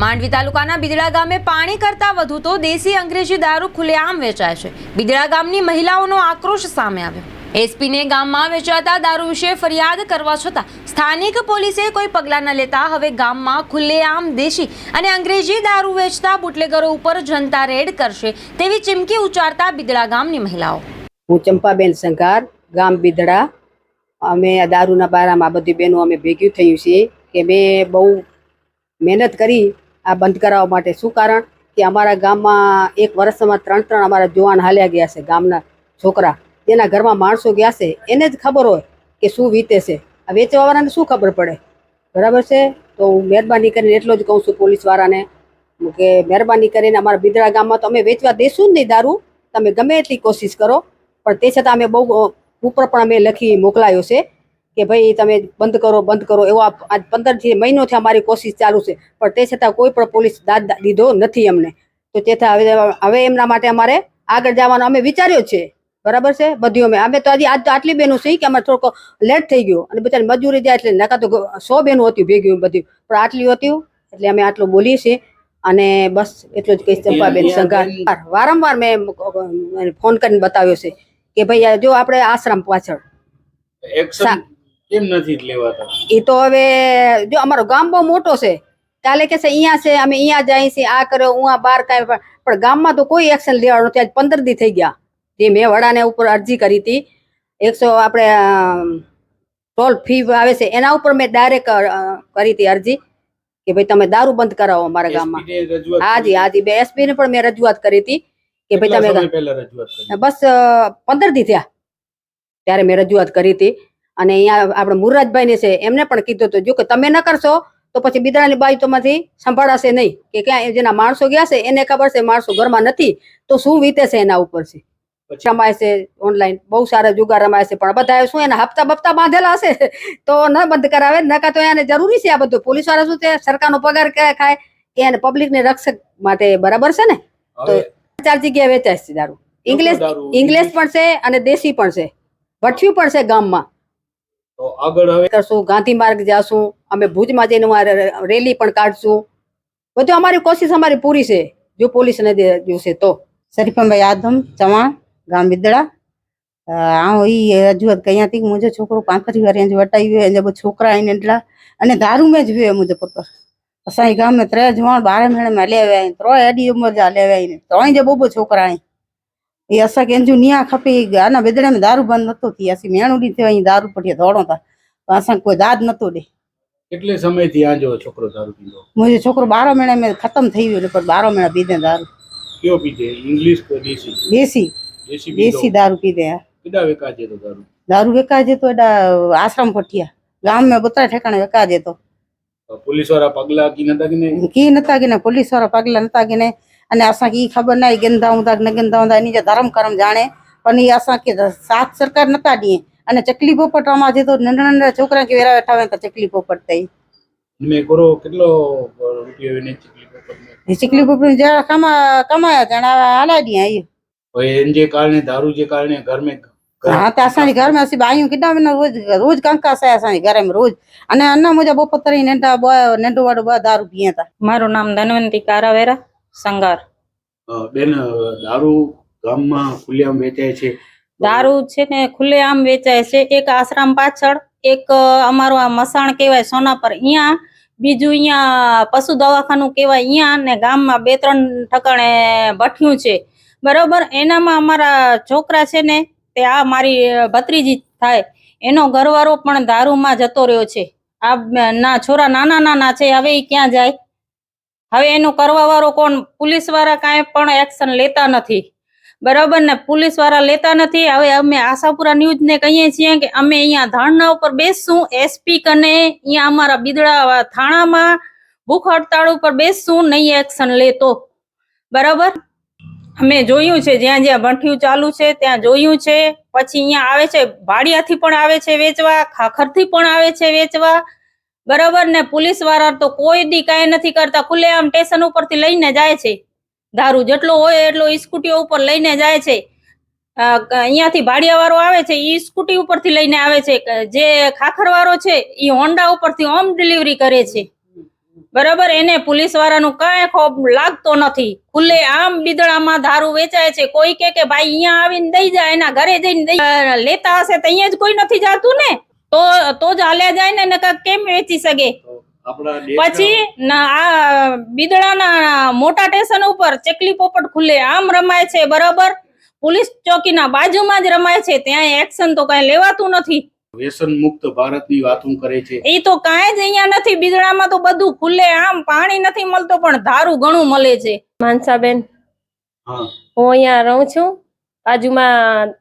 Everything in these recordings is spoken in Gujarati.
માંડવી તાલુકાના બિદડા ગામે પાણી કરતાં વધુ તો દેશી અંગ્રેજી દારૂ ખુલ્લેઆમ વેચાય છે. બિદડા ગામની મહિલાઓનો આક્રોશ સામે આવ્યો. એસપીને ગામમાં વેચાતા દારૂ વિશે ફરિયાદ કરવા છતાં સ્થાનિક પોલીસે કોઈ પગલાં ન લેતા હવે ગામમાં ખુલ્લેઆમ દેશી અને અંગ્રેજી દારૂ વેચતા બુટલેગરો ઉપર જનતા રેડ કરશે તેવી ચીમકી ઉચ્ચારતા બિદડા ગામની મહિલાઓ. હું ચંપાબેન સંઘાર, ગામ બિદડા. અમે દારૂના બારામાં બધી બહેનો અમે ભેગ્યું થયું છે કે મેં બહુ મહેનત કરી આ બંધ કરાવવા માટે શું કારણ? કે અમારા ગામમાં એક વર્ષમાં ત્રણ ત્રણ અમારા જુવાન હાલ્યા ગયા છે, ગામના છોકરા. તેના ઘરમાં માણસો ગયા છે, એને જ ખબર હોય કે શું વીતે છે. આ વેચવાવાળાને શું ખબર પડે? બરાબર છે? તો હું મહેરબાની કરીને એટલો જ કહું છું પોલીસવાળાને કે મહેરબાની કરીને અમારા બિદડા ગામમાં તો અમે વેચવા દેશું જ નહીં દારૂ. તમે ગમે એટલી કોશિશ કરો, પણ તે છતાં અમે બહુ ઉપર પણ અમે લખી મોકલાયો છે. કે ભાઈ તમે બંધ કરો બંધ કરો. એવો આજ પંદરથી મહિનોથી અમારી કોશિશ ચાલુ છે. પણ તે છતાં કોઈ પણ પોલીસ દાદ દીધો નથી અમને. તો તેથી હવે હવે એમના માટે અમારે આગળ જવાનો અમે વિચાર્યો છે. બરાબર છે? બધી અમે અમે તો આજે આજ તો આટલી બેનું છે કે અમારે થોડોક લેટ થઈ ગયો. અને બિચારી મજૂરી જાય એટલે નકા તો સો બેનું હતી ભેગી બધું પણ આટલી હતી એટલે અમે આટલું બોલીએ છીએ. અને બસ એટલું જ કહીશ ચંપાબેન સંઘાર. વારંવાર મેં ફોન કરીને બતાવ્યો છે કે ભાઈ આ જો આપણે આશ્રમ પાછળ કેમ નથી લેવાતા? એ તો હવે જો અમારો ગામ બહુ મોટો છે કાલે કે છે અહીંયા છે અમે અહીંયા જાય છે આ કર્યો હું આ બાર કાંઈ પણ ગામમાં તો કોઈ એક્શન લેવાનું નથી. આજ પંદર દી થઈ ગયા. જે મેં વડાને ઉપર અરજી કરી હતી એકસો આપણે ટોલ ફી આવે છે એના ઉપર મેં ડાયરેક્ટ કરી હતી અરજી કે ભાઈ તમે દારૂ બંધ કરાવો અમારા ગામમાં. હાજી હાજી બે એસપી ને પણ મેં રજૂઆત કરી હતી કે ભાઈ તમે બસ પંદર દી થયા ત્યારે મેં રજૂઆત કરી હતી. અને અહીંયા આપણે મુરરાજભાઈ ને છે એમને પણ કીધું હતું જો કે તમે ન કરશો તો પછી બિદડાની બાજુ તમાથી સંભાળાશે નહીં. કે ક્યાં જેના માણસો ગયા છે એને ખબર છે માણસો ઘરમાં નથી. તો શું વીતે છે એના ઉપર છે? રમાય છે ઓનલાઈન બહુ સારા જુગાર રમાય છે પણ બધા શું એના હપ્તા બપ્તા બાંધેલા હશે? તો ન બંધ કરાવે નકા તો એને જરૂરી છે આ બધું. પોલીસવાળા શું છે સરકારનો પગાર ક્યાં ખાય? કે એને પબ્લિક ને રક્ષક માટે બરાબર છે ને? તો ચાર જગ્યાએ વેચાય છે દારૂ. ઇંગ્લિશ ઇંગ્લિશ પણ છે અને દેશી પણ છે. ભઠ્યું પણ છે ગામમાં. તો આગળ હવે કરશું ગાંધી માર્ગ જાશું અમે ભુજમાં જઈને રેલી પણ કાઢશું. બધું અમારી કોશિશ અમારી પૂરી છે. જો પોલીસને જોશે તો. શરીફમભાઈ આદમ ચવાણ ગામ બિદડા. આવો એ રજૂઆત કઈ હતી કે મુજબ છોકરો પાંત્રી વાર એને વટાવી હોય એને છોકરા એને એટલા. અને દારૂ મેં જોયે મુજબ પત્ર અસાઈ ગામે ત્રણ જવાણ બારે મહિનામાં લેવાય ત્રણ અઢી ઉંમર જા લેવાય ત્રણ જે બહુ છોકરા અહીં એ असांखे अंजू निया खपे अञा विदड़े में दारू बंदि नथो थिए असीं मेणो ॾींहुं थियो ऐं दारू पठी दौड़ूं था पर असांखे कोई दाद नथो ॾे કેટલે સમયથી આ જો છોકરો દારૂ પીધો मुंहिंजो छोकिरो ॿारहं महीने में ख़तमु थी वियो पर ॿारहं महीना पीते दारू કયો પીધે ઇંગ્લિશ કે દેશી દેશી દેશી પીધો દેશી दारू पीते हैं કેડા વેકાજે તો દારૂ दारू विकाइजे थो हेॾा आश्रम पठिया गाम में ॿुताए ठिकाणे विकाइजे थो પોલીસવાળા પગલા કી નતા કે નહીં કી નતા की न पुलिस वारा पगला नथा की न अने असांखे ई ख़बर न आहे गिंदा हूंदा न गिंदा हूंदा इन जा धर्म कर्म ॼाणे पर इहे असांखे साथ सरकार नथा ॾिए अने चकली पोपट मां जे थो नंढा नंढा छोकिरा खे वेरा वेठा आहिनि त चकली पोपट अथई ચીકલી પોપડી જરા કમા કમાયા જણા હાલા ॾींहं इहो इन जे कारण दारू जे कारण घर में हा त असांजे घर में असीं ॿाहियूं केॾा वेंदा रोज़ रोज़ कंका असांजे असांजे घर में रोज़ अने अञा मुंहिंजा पोपतर ई नंढा ॿ नंढो वॾो ॿ दारू पीअनि था મારું નામ ધનવંતી કારાવેરા સંગાર. બેન દારૂ ગામમાં ખુલ્લેઆમ વેચાય છે? દારૂ છે ને ખુલ્લે આમ વેચાય છે. એક આશ્રમ પાછળ એક અમારું આ મસાણ કહેવાય સોનાપર અહીંયા બીજું અહીંયા પશુ દવાખાનું કહેવાય અહીંયા ને ગામમાં બે ત્રણ ઠકાણે ભઠ્યું છે. બરોબર? એનામાં અમારા છોકરા છે ને તે આ મારી ભત્રીજી થાય. એનો ઘરવાળો પણ દારૂમાં જતો રહ્યો છે. આ ના છોરા નાના નાના છે હવે એ ક્યાં જાય? હવે એનું કરવા વાળો કોણ? પોલીસવાળા કાંઈ પણ એક્શન લેતા નથી. બરાબર ને? પોલીસવાળા લેતા નથી. હવે અમે આશાપુરા ન્યૂઝ ને કહીએ છીએ કે અમે અહીંયા ધરણા ઉપર બેસશું. એસપી કને અહીંયા અમારા બિદડા થાણામાં ભૂખ હડતાળ ઉપર બેસશું, નહીં એક્શન લેતો. બરાબર? અમે જોયું છે, જ્યાં જ્યાં ભઠિયું ચાલુ છે, ત્યાં જોયું છે. પછી અહીંયા આવે છે, ભાડિયાથી પણ આવે છે વેચવા, ખાખરથી પણ આવે છે વેચવા. બરાબર ને પોલીસવાળા તો કોઈ દી કાંઈ નથી કરતા. ખુલ્લેઆમ સ્ટેશન ઉપરથી લઈને જાય છે. દારૂ જેટલો હોય એટલો સ્કૂટીઓ ઉપર લઈને જાય છે. અહીંયાથી ભાડિયા વાળો આવે છે, ઈ સ્કૂટી ઉપરથી લઈને આવે છે. જે ખાખર વાળો છે એ હોન્ડા ઉપરથી હોમ ડિલિવરી કરે છે. બરાબર, એને પોલીસ વાળાનું કાંઈ ખોફ લાગતો નથી. ખુલ્લે આમ બીદડામાં દારૂ વેચાય છે. કોઈ કે ભાઈ અહીંયા આવીને દઈ જાય એના ઘરે જઈને લેતા હશે તો અહીંયા જ કોઈ નથી જાતું ને. તો તો જ હાલ્યા જાય ને નકર કેમ વેચી શકે? પછી આ બીદડાના મોટા સ્ટેશન ઉપર ચકલી પોપટ ખુલ્લે આમ રમાય છે બરાબર? પોલીસ ચોકીના બાજુમાં જ રમાય છે ત્યાં એક્શન તો કઈ લેવાતું નથી. વ્યસન મુક્ત ભારતની વાતો કરે છે. એ તો કાંઈ જ અહીંયા નથી બિદડામાં તો બધું ખુલ્લે આમ પાણી નથી મળતો પણ ધારું ઘણું મળે છે. માનસાબેન હું અહીંયા રહું છું. બાજુમાં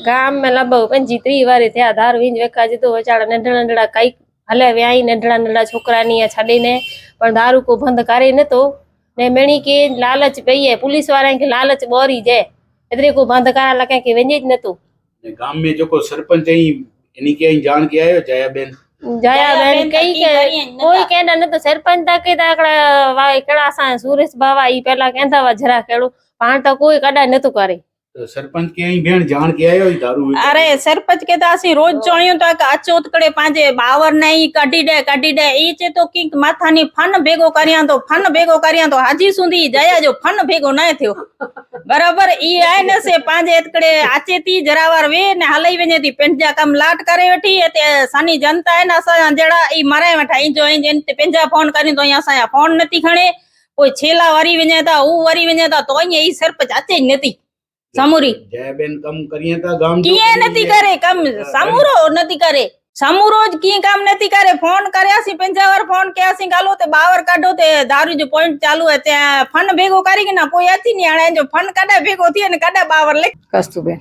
જે ગામમાં લગભગ પંચી ત્રી વારે થયા. ધાર વીંજ વેકા જતો વચાડા નંઢડા નંઢડા કંઈક હલે વ્યાઈ નંઢડા નંઢડા છોકરાની છાડીને. પણ દારૂ કો બંધ કરે નતો. ને મેણી કે લાલચ પઈએ પોલીસવાળા કે લાલચ બોરી જાય. એટલે કો બંધ કરા લકે કે વેંજે જ નતું. ને ગામ મે જો સરપંચ અહીં એની ક્યાંય જાણ કે આયો? જયાબેન? જયાબેન કઈ કે કોઈ કેના ન તો સરપંચ તા કે તાકડા વાય કેડા સા સુરેશ બાવા ઈ પેલા કેંતા વા જરા કેડું પણ તો કોઈ કડા નતું કરે. તો સરપંચ કે અહીં બેન જાણ કે આવ્યો દારૂ. અરે, સરપંચ કેતા હસી રોજ ચોણ્યું તો આ અચોત કડે પાંજે બાવર ના ઈ કાઢી દે કાઢી દે. ઈ છે તો કીક માથાની ફન ભેગો કર્યા તો ફન ભેગો કર્યા તો હાજી સુધી જયા જો, ફન ભેગો ના થયો. બરાબર, ઈ આય ને છે પાંજે એતકડે આચેતી જરાવાર વે ને હલઈ વેનેતી પેંજા કામ લાટ કરે વેઠી તે સાની જનતા એના સંજડા ઈ મરાય વેઠા ઈ જો ઈ તે પેંજા ફોન કરીને તો અહીંયા સાયા ફોન નથી ખણે. કોઈ છેલા વરી વેનેતા હું વરી વેનેતા તો અહીંયા ઈ સરપંચ આચે જ નથી. સમુરી. જયબેન કમ કરીએ તા ગામ કીએ નથી કરે કામ સામુરો નથી કરે. સામુરો જ કી કામ નથી કરે. ફોન કર્યા સી પંજાવર ફોન કર્યા સી ગાલો તે બાવર કાઢો તે દારૂ જો પોઈન્ટ ચાલુ હે ત્યાં ફન ભેગો કરી કે ના કોઈ હતી ની આણે જો ફન કાઢા ભેગો થી અને કાઢા બાવર લે કસ્તુબેન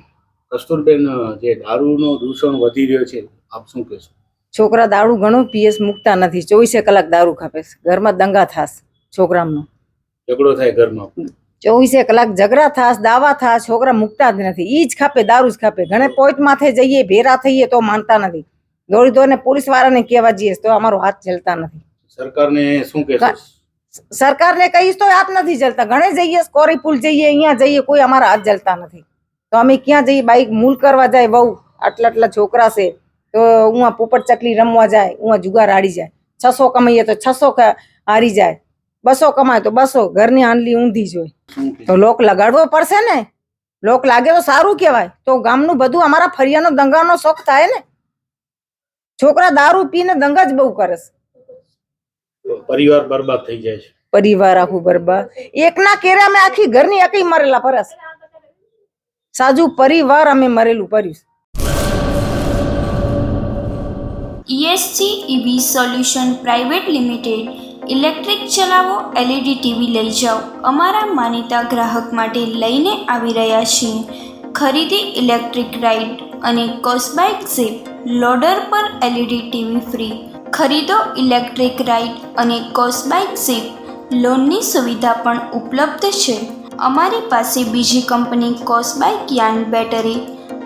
કસ્તુરબેન જે દારૂનો દૂષણ વધી રહ્યો છે આપ શું કહેશો? છોકરા દારૂ ઘણું પીએસ મૂકતા નથી. ચોવીસે કલાક દારૂ ખાપે છે. ઘરમાં દંગા થાસ છોકરામનો. ઝઘડો થાય ઘરમાં. ચોવીસે કલાક ઝઘડા થાસ દાવા થાસ છોકરા મૂકતા જ નથી. ઈ જ ખાપે દારૂ જ ખાપે. ઘણે પોઈન્ટ માથે જઈએ ભેરા થઈએ તો માનતા નથી. દોડી દોડીને પોલીસ વાળાને કહેવા જઈએ તો અમારો હાથ ચલતા નથી. સરકારને શું કહેશો? સરકારને કહીશ તો હાથ નથી જલતા. ઘણે જઈએ કોરી પુલ જઈએ અહીંયા જઈએ કોઈ અમારા હાથ જલતા નથી. તો અમે ક્યાં જઈએ? બાઈક મૂલ કરવા જાય બહુ આટલા આટલા છોકરા છે તો હું પોપટ ચકલી રમવા જાય હું જુગાર હારી જાય. છસો કમાઈએ તો છસો હારી જાય. બસો કમાય તો બસો ઘરની આંડલી ઊંધી જ હોય. તો લોક લગાડવો પડશે ને? લોક લાગે તો સારું કહેવાય. તો ગામનું બધું અમારા ફરિયાનો દંગાનો શોખ થાય ને? છોકરા દારૂ પીને દંગા જ બહુ કરે છે. પરિવાર બરબાદ થઈ જાય છે. પરિવાર આખું બરબાદ. એકના કેરે અમે આખી ઘરની એકઈ મરેલા પરસ સાજુ પરિવાર અમે મરેલું પર્યું ESG EV solution private limited electric ચલાવો એલઈડી ટીવી લઈ જાઓ. અમારા માનીતા ગ્રાહક માટે લઈને આવી રહ્યા છીએ. ખરીદી ઇલેક્ટ્રિક રાઇડ અને કોસ્બાઇક ઝીપ લોડર પર એલઈડી ટીવી ફ્રી. ખરીદો ઇલેક્ટ્રિક રાઇડ અને કોસ્બાઇક ઝીપ લોનની સુવિધા પણ ઉપલબ્ધ છે. અમારી પાસે બીજી કંપની કોસ્બાઇક યાન બેટરી